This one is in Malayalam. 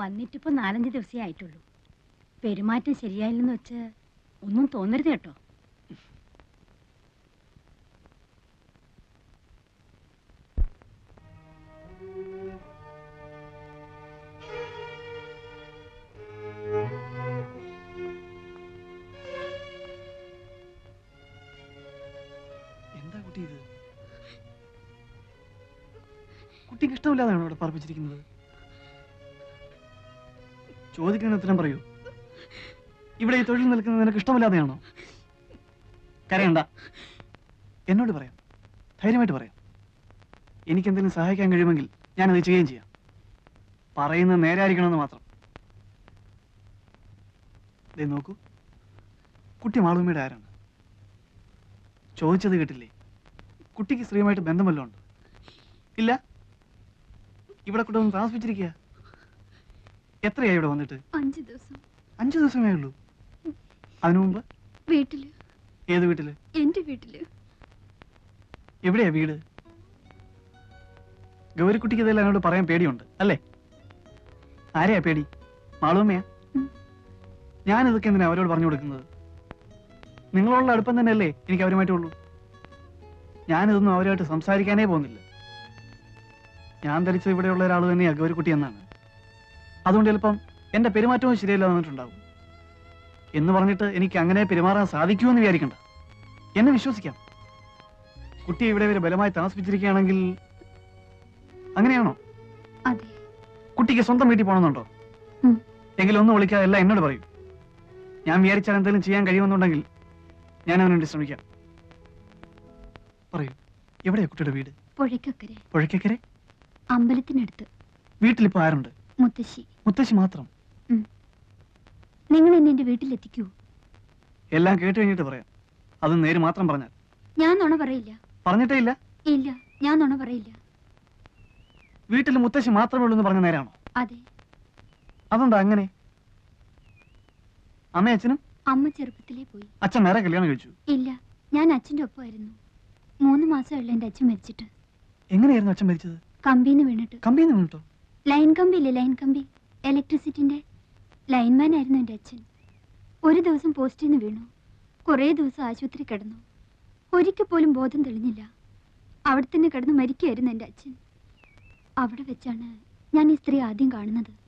വന്നിട്ടിപ്പോ നാലഞ്ച് ദിവസമേ ആയിട്ടുള്ളൂ. പെരുമാറ്റം ശരിയായില്ലെന്ന് വെച്ച് ഒന്നും തോന്നരുത് കേട്ടോ. എന്താ കുട്ടി ഇത്? കുട്ടിക്ക് ഇഷ്ടമില്ലാതാണോ ഇവിടെ പറപ്പിച്ചിരിക്കുന്നത് ചോദിക്കുന്ന ഉത്തരം പറയൂ. ഇവിടെ ഈ തൊഴിൽ നിൽക്കുന്നത് നിനക്ക് ഇഷ്ടമില്ലാതെയാണോ? കരയണ്ട. എന്നോട് പറയാം. ധൈര്യമായിട്ട് പറയാം. എനിക്ക് എന്തെങ്കിലും സഹായിക്കാൻ കഴിയുമെങ്കിൽ ഞാനത് ചെയ്യുകയും ചെയ്യാം. പറയുന്നത് നേരായിരിക്കണമെന്ന് മാത്രം. ദേ നോക്കൂ. കുട്ടി മാളുമ്മയുടെ ആരാണ്? ചോദിച്ചത് കേട്ടില്ലേ? കുട്ടിക്ക് സ്ത്രീയുമായിട്ട് ബന്ധമല്ലോ ഉണ്ട്? ഇല്ല? ഇവിടെ കൊണ്ടുവന്ന് താമസിപ്പിച്ചിരിക്കുക എത്രയായി ഇവിടെ വന്നിട്ട്? അഞ്ചു ദിവസം. അഞ്ചു ദിവസമേ ഉള്ളൂ. അതിനു മുമ്പ്? വീട്ടിൽ. ഏത് വീട്ടിൽ? എന്റെ വീട്ടിൽ. എവിടെയാ വീട്? ഗൗരിക്കുട്ടിക്ക് ഇതെല്ലാം എന്നോട് പറയാൻ പേടിയുണ്ട് അല്ലേ? ആരെയാ പേടി? മാളൂമ്മയാ? ഞാൻ ഇതൊക്കെ എന്തിനാ അവരോട് പറഞ്ഞു കൊടുക്കുന്നത്? നിങ്ങളോടുള്ള അടുപ്പം തന്നെയല്ലേ എനിക്ക് അവരുമായിട്ടുള്ളൂ ഞാനിതൊന്നും അവരുമായിട്ട് സംസാരിക്കാനേ പോകുന്നില്ല. ഞാൻ ധരിച്ച ഇവിടെയുള്ള ഒരാൾ തന്നെയാ ഗൗരിക്കുട്ടി എന്നാണ്. അതുകൊണ്ട് ചിലപ്പം എന്റെ പെരുമാറ്റവും ശരിയല്ല വന്നിട്ടുണ്ടാവും. എന്ന് പറഞ്ഞിട്ട് എനിക്ക് അങ്ങനെ പെരുമാറാൻ സാധിക്കുമെന്ന് വിചാരിക്കണ്ട. എന്നെ വിശ്വസിക്കാം. കുട്ടിയെ ഇവിടെ വരെ ബലമായി താമസിപ്പിച്ചിരിക്കുകയാണെങ്കിൽ അങ്ങനെയാണോ? കുട്ടിക്ക് സ്വന്തം വീട്ടിൽ പോകണമെന്നുണ്ടോ. എങ്കിലും ഒന്നും വിളിക്കാതെ എല്ലാം എന്നോട് പറയും. ഞാൻ വിചാരിച്ചാൽ എന്തെങ്കിലും ചെയ്യാൻ കഴിയുമെന്നുണ്ടെങ്കിൽ ഞാൻ അവനെ വേണ്ടി ശ്രമിക്കാം. പറയൂ എവിടെയാ കുട്ടിയുടെ വീട്? പുഴയ്ക്കക്കരെ. പുഴയ്ക്കക്കരെ? അമ്പലത്തിനടുത്ത്. വീട്ടിലിപ്പോ ആരുണ്ട്? മുത്തശ്ശി. മുത്തശ്ശി മാത്രം. നിങ്ങൾ എന്നെ എന്റെ വീട്ടിലെത്തിക്കൂ. എല്ലാം കേട്ട് കഴിഞ്ഞിട്ട് പറയാം. അത് നേര് മാത്രം പറഞ്ഞാൽ. ഞാൻ നുണ പറയില്ല. പറഞ്ഞിട്ടേ ഇല്ല? ഇല്ല ഞാൻ നുണ പറയില്ല. വീട്ടിൽ മുത്തശ്ശി മാത്രമേ ഉള്ളൂ എന്ന് പറഞ്ഞ നേരാണോ? അതെ. അതെന്താ അങ്ങനെ? അമ്മ അച്ഛനും? അമ്മ ചെറുപ്പത്തിലേ പോയി. അച്ഛൻ നേരെ കല്യാണം കഴിച്ചു. ഇല്ല ഞാൻ അച്ഛന്റെ ഒപ്പമായിരുന്നു. മൂന്ന് മാസമല്ല എന്റെ അച്ഛൻ മരിച്ചിട്ട്. എങ്ങനെയായിരുന്നു അച്ഛൻ മരിച്ചത്? കമ്പിന്ന് വീണിട്ട്. കമ്പിന്ന് വീണിട്ടോ? ലൈൻ കമ്പി ഇല്ലേ ലൈൻ കമ്പി? ഇലക്ട്രിസിറ്റിന്റെ ലൈൻമാൻ ആയിരുന്നു എന്റെ അച്ഛൻ. ഒരു ദിവസം പോസ്റ്റിൽ നിന്ന് വീണു. കുറേ ദിവസം ആശുപത്രി കിടന്നു. ഒരിക്കൽ പോലും ബോധം തെളിഞ്ഞില്ല. അവിടെ തന്നെ കിടന്ന് മരിക്കുകയായിരുന്നു എന്റെ അച്ഛൻ. അവിടെ വെച്ചാണ് ഞാൻ ഈ സ്ത്രീ ആദ്യം കാണുന്നത്.